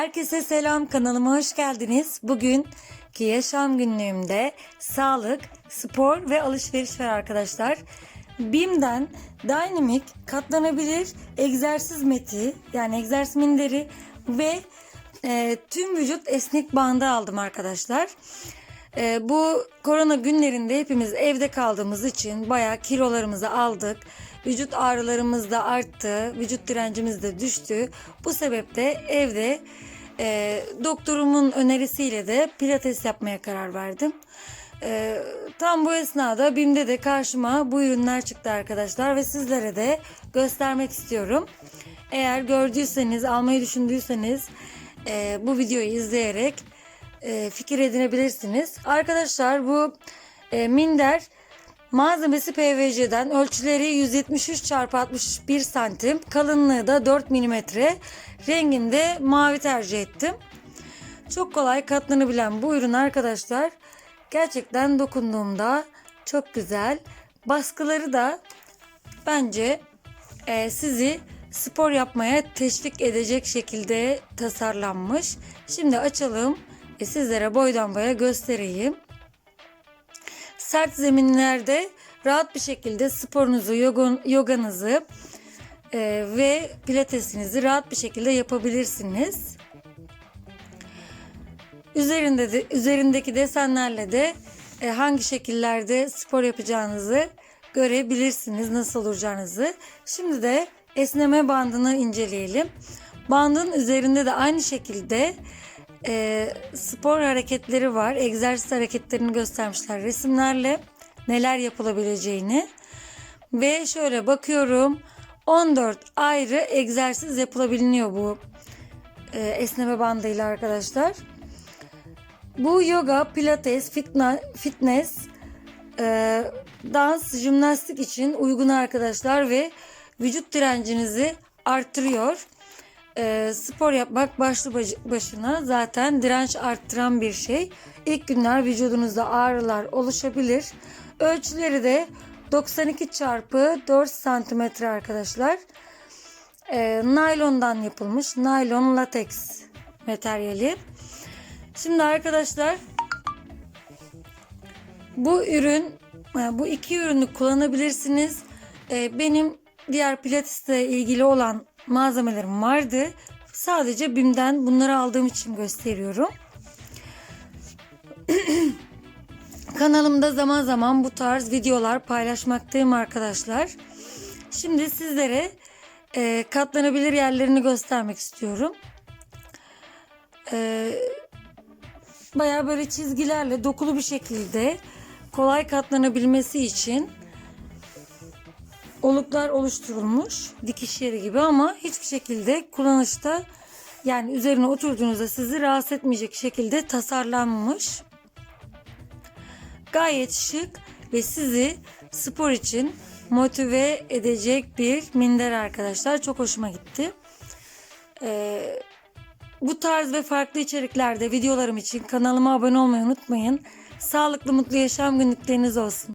Herkese selam kanalıma hoş geldiniz. Bugünkü yaşam günlüğümde sağlık, spor ve alışveriş var arkadaşlar. BİM'den Dynamic katlanabilir egzersiz meti yani egzersiz minderi ve e, tüm vücut esnek bandı aldım arkadaşlar. E, bu korona günlerinde hepimiz evde kaldığımız için bayağı kilolarımızı aldık. Vücut ağrılarımız da arttı, vücut direncimiz de düştü. Bu sebeple evde e, doktorumun önerisiyle de pilates yapmaya karar verdim. E, tam bu esnada BİM'de de karşıma bu ürünler çıktı arkadaşlar ve sizlere de göstermek istiyorum. Eğer gördüyseniz, almayı düşündüyseniz e, bu videoyu izleyerek e, fikir edinebilirsiniz. Arkadaşlar bu e, minder malzemesi PVC'den ölçüleri 173 x 61 santim kalınlığı da 4 mm renginde mavi tercih ettim. Çok kolay katlanabilen bu ürün arkadaşlar gerçekten dokunduğumda çok güzel. Baskıları da bence e, sizi spor yapmaya teşvik edecek şekilde tasarlanmış. Şimdi açalım ve sizlere boydan boya göstereyim. Sert zeminlerde rahat bir şekilde sporunuzu, yoga- yoganızı e, ve pilatesinizi rahat bir şekilde yapabilirsiniz. Üzerinde de, üzerindeki desenlerle de e, hangi şekillerde spor yapacağınızı görebilirsiniz, nasıl olacağınızı. Şimdi de esneme bandını inceleyelim. Bandın üzerinde de aynı şekilde e, spor hareketleri var. Egzersiz hareketlerini göstermişler resimlerle. Neler yapılabileceğini. Ve şöyle bakıyorum. 14 ayrı egzersiz yapılabiliyor bu e, esneme bandıyla arkadaşlar. Bu yoga, pilates, fitna, fitness, e, dans, jimnastik için uygun arkadaşlar ve vücut direncinizi arttırıyor. E, spor yapmak başlı baş- başına zaten direnç arttıran bir şey. İlk günler vücudunuzda ağrılar oluşabilir. Ölçüleri de 92 çarpı 4 santimetre arkadaşlar. E, naylondan yapılmış. Naylon lateks materyali. Şimdi arkadaşlar bu ürün e, bu iki ürünü kullanabilirsiniz. E, Benim diğer pilatesle ilgili olan malzemelerim vardı. Sadece BİM'den bunları aldığım için gösteriyorum. Kanalımda zaman zaman bu tarz videolar paylaşmaktayım arkadaşlar. Şimdi sizlere e, katlanabilir yerlerini göstermek istiyorum. E, Bayağı böyle çizgilerle dokulu bir şekilde kolay katlanabilmesi için oluklar oluşturulmuş dikiş yeri gibi ama hiçbir şekilde kullanışta yani üzerine oturduğunuzda sizi rahatsız etmeyecek şekilde tasarlanmış. Gayet şık ve sizi spor için motive edecek bir minder arkadaşlar. Çok hoşuma gitti. Ee, bu tarz ve farklı içeriklerde videolarım için kanalıma abone olmayı unutmayın. Sağlıklı mutlu yaşam günlükleriniz olsun.